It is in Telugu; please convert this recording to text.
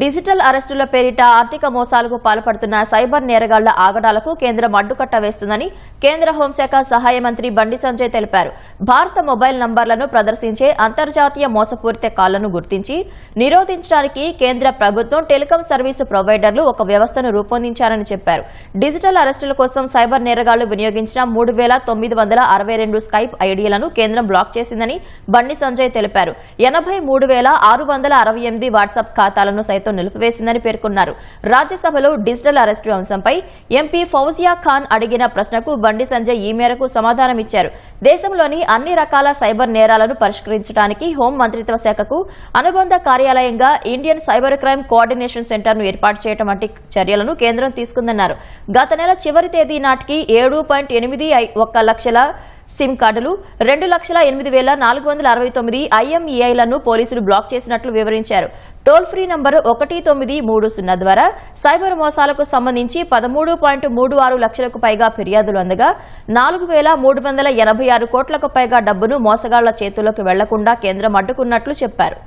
డిజిటల్ అరెస్టుల పేరిట ఆర్థిక మోసాలకు పాల్పడుతున్న సైబర్ నేరగాళ్ళ ఆగడాలకు కేంద్రం అడ్డుకట్ట వేస్తుందని కేంద్ర హోంశాఖ సహాయ మంత్రి బండి సంజయ్ తెలిపారు. భారత మొబైల్ నంబర్లను ప్రదర్శించే అంతర్జాతీయ మోసపూరిత కాళ్ళను గుర్తించి నిరోధించడానికి కేంద్ర ప్రభుత్వం టెలికాం సర్వీసు ప్రొవైడర్లు ఒక వ్యవస్థను రూపొందించారని చెప్పారు. డిజిటల్ అరెస్టుల కోసం సైబర్ నేరగాళ్ళు వినియోగించిన మూడు వేల తొమ్మిది వందల అరవై రెండు స్కైప్ ఐడీలను కేంద్రం బ్లాక్ చేసిందని బండి సంజయ్ తెలిపారు. ఎనభై మూడు వేల ఆరు వందల అరవై ఎనిమిది వాట్సాప్ ఖాతాలను సైతం నిలిపివేసిందని పేర్కొన్నారు. రాజ్యసభలో డిజిటల్ అరెస్టు అంశంపై ఎంపీ ఫౌజియా ఖాన్ అడిగిన ప్రశ్నకు బండి సంజయ్ ఈ మేరకు సమాధానమిచ్చారు దేశంలోని అన్ని రకాల సైబర్ నేరాలను పరిష్కరించడానికి హోం మంత్రిత్వ శాఖకు అనుబంధ కార్యాలయంగా ఇండియన్ సైబర్ క్రైమ్ కోఆర్డినేషన్ సెంటర్ను ఏర్పాటు చేయడం వంటి చర్యలను కేంద్రం తీసుకుందన్నారు. గత నెల చివరి తేదీ నాటికి ఏడు పాయింట్ ఎనిమిది ఐ- ఒక్క లక్షల సిమ్ కార్డులు రెండు లక్షల ఎనిమిది వేల నాలుగు వందల అరవై తొమ్మిది ఐఎంఈఐలను పోలీసులు బ్లాక్ చేసినట్లు వివరించారు. టోల్ ఫ్రీ నంబరు ఒకటి తొమ్మిది మూడు సున్నా ద్వారా సైబర్ మోసాలకు సంబంధించి పదమూడు పాయింట్ మూడు ఆరు లక్షలకు పైగా ఫిర్యాదులు అందగా నాలుగు వేల మూడు వందల ఎనభై ఆరు కోట్లకు పైగా డబ్బును మోసగాళ్ళ చేతుల్లోకి వెళ్ళకుండా కేంద్రం అడ్డుకున్నట్లు చెప్పారు.